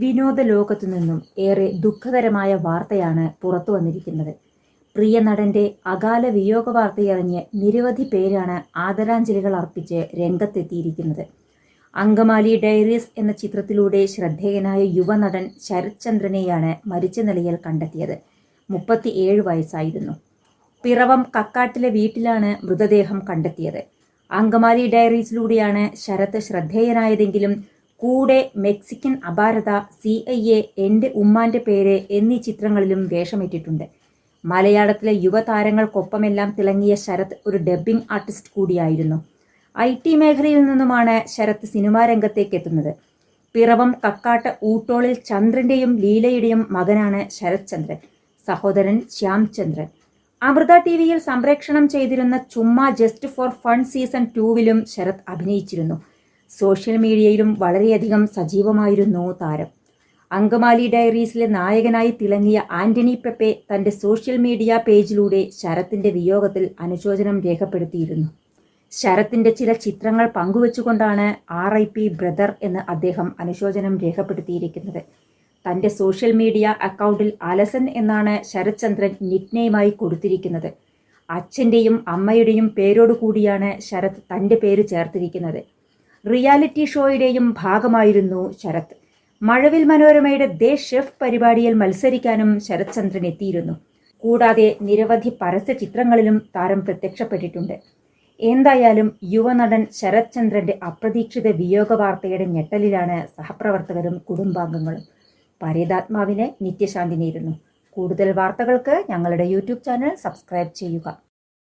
വിനോദ ലോകത്തു നിന്നും ഏറെ ദുഃഖകരമായ വാർത്തയാണ് പുറത്തു വന്നിരിക്കുന്നത്. പ്രിയ നടന്റെ അകാല വിയോഗ വാർത്തയറിഞ്ഞ് നിരവധി പേരാണ് ആദരാഞ്ജലികൾ അർപ്പിച്ച് രംഗത്തെത്തിയിരിക്കുന്നത്. അങ്കമാലി ഡയറീസ് എന്ന ചിത്രത്തിലൂടെ ശ്രദ്ധേയനായ യുവനടൻ ശരത് ചന്ദ്രനെയാണ് മരിച്ച നിലയിൽ കണ്ടെത്തിയത്. മുപ്പത്തിയേഴ് വയസ്സായിരുന്നു. പിറവം കക്കാട്ടിലെ വീട്ടിലാണ് മൃതദേഹം കണ്ടെത്തിയത്. അങ്കമാലി ഡയറീസിലൂടെയാണ് ശരത് ശ്രദ്ധേയനായതെങ്കിലും കൂടെ Mexican Aparatha C I A എന്റെ ഉമ്മാന്റെ പേര് എന്നീ ചിത്രങ്ങളിലും വേഷമിട്ടിട്ടുണ്ട്. മലയാളത്തിലെ യുവതാരങ്ങൾക്കൊപ്പമെല്ലാം തിളങ്ങിയ ശരത് ഒരു ഡബ്ബിംഗ് ആർട്ടിസ്റ്റ് കൂടിയായിരുന്നു. ഐ ടി മേഖലയിൽ നിന്നുമാണ് ശരത് സിനിമാ രംഗത്തേക്ക് എത്തുന്നത്. പിറവം കക്കാട്ട് ഊട്ടോളിൽ ചന്ദ്രന്റെയും ലീലയുടെയും മകനാണ് ശരത് ചന്ദ്രൻ സഹോദരൻ ശ്യാം ചന്ദ്രൻ. അമൃത ടി വിയിൽ സംപ്രേക്ഷണം ചെയ്തിരുന്ന Chumma just for fun season ടൂവിലും Sarath അഭിനയിച്ചിരുന്നു. സോഷ്യൽ മീഡിയയിലും വളരെയധികം സജീവമായിരുന്നു താരം. അങ്കമാലി ഡയറീസിലെ നായകനായി തിളങ്ങിയ ആന്റണി പെപ്പെ തന്റെ സോഷ്യൽ മീഡിയ പേജിലൂടെ ശരത്തിന്റെ വിയോഗത്തിൽ അനുശോചനം രേഖപ്പെടുത്തിയിരുന്നു. ശരത്തിന്റെ ചില ചിത്രങ്ങൾ പങ്കുവച്ചുകൊണ്ടാണ് ആർ ഐ പി ബ്രദർ എന്ന് അദ്ദേഹം അനുശോചനം രേഖപ്പെടുത്തിയിരിക്കുന്നത്. തന്റെ സോഷ്യൽ മീഡിയ അക്കൗണ്ടിൽ അലസൻ എന്നാണ് ശരത് ചന്ദ്രൻ നിക്നെയിമായി കൊടുത്തിരിക്കുന്നത്. അച്ഛന്റെയും അമ്മയുടെയും പേരോട് കൂടിയാണ് ശരത് തന്റെ പേര് ചേർത്തിരിക്കുന്നത്. റിയാലിറ്റി ഷോയുടെയും ഭാഗമായിരുന്നു ശരത്. മഴവിൽ മനോരമയുടെ ദേ ഷെഫ് പരിപാടിയിൽ മത്സരിക്കാനും ശരത് ചന്ദ്രൻ എത്തിയിരുന്നു. കൂടാതെ നിരവധി പരസ്യ ചിത്രങ്ങളിലും താരം പ്രത്യക്ഷപ്പെട്ടിട്ടുണ്ട്. എന്തായാലും യുവനടൻ ശരത് അപ്രതീക്ഷിത വിയോഗ വാർത്തയുടെ ഞെട്ടലിലാണ് സഹപ്രവർത്തകരും കുടുംബാംഗങ്ങളും. പരേതാത്മാവിനെ നിത്യശാന്തി നേരുന്നു. കൂടുതൽ വാർത്തകൾക്ക് ഞങ്ങളുടെ യൂട്യൂബ് ചാനൽ സബ്സ്ക്രൈബ് ചെയ്യുക.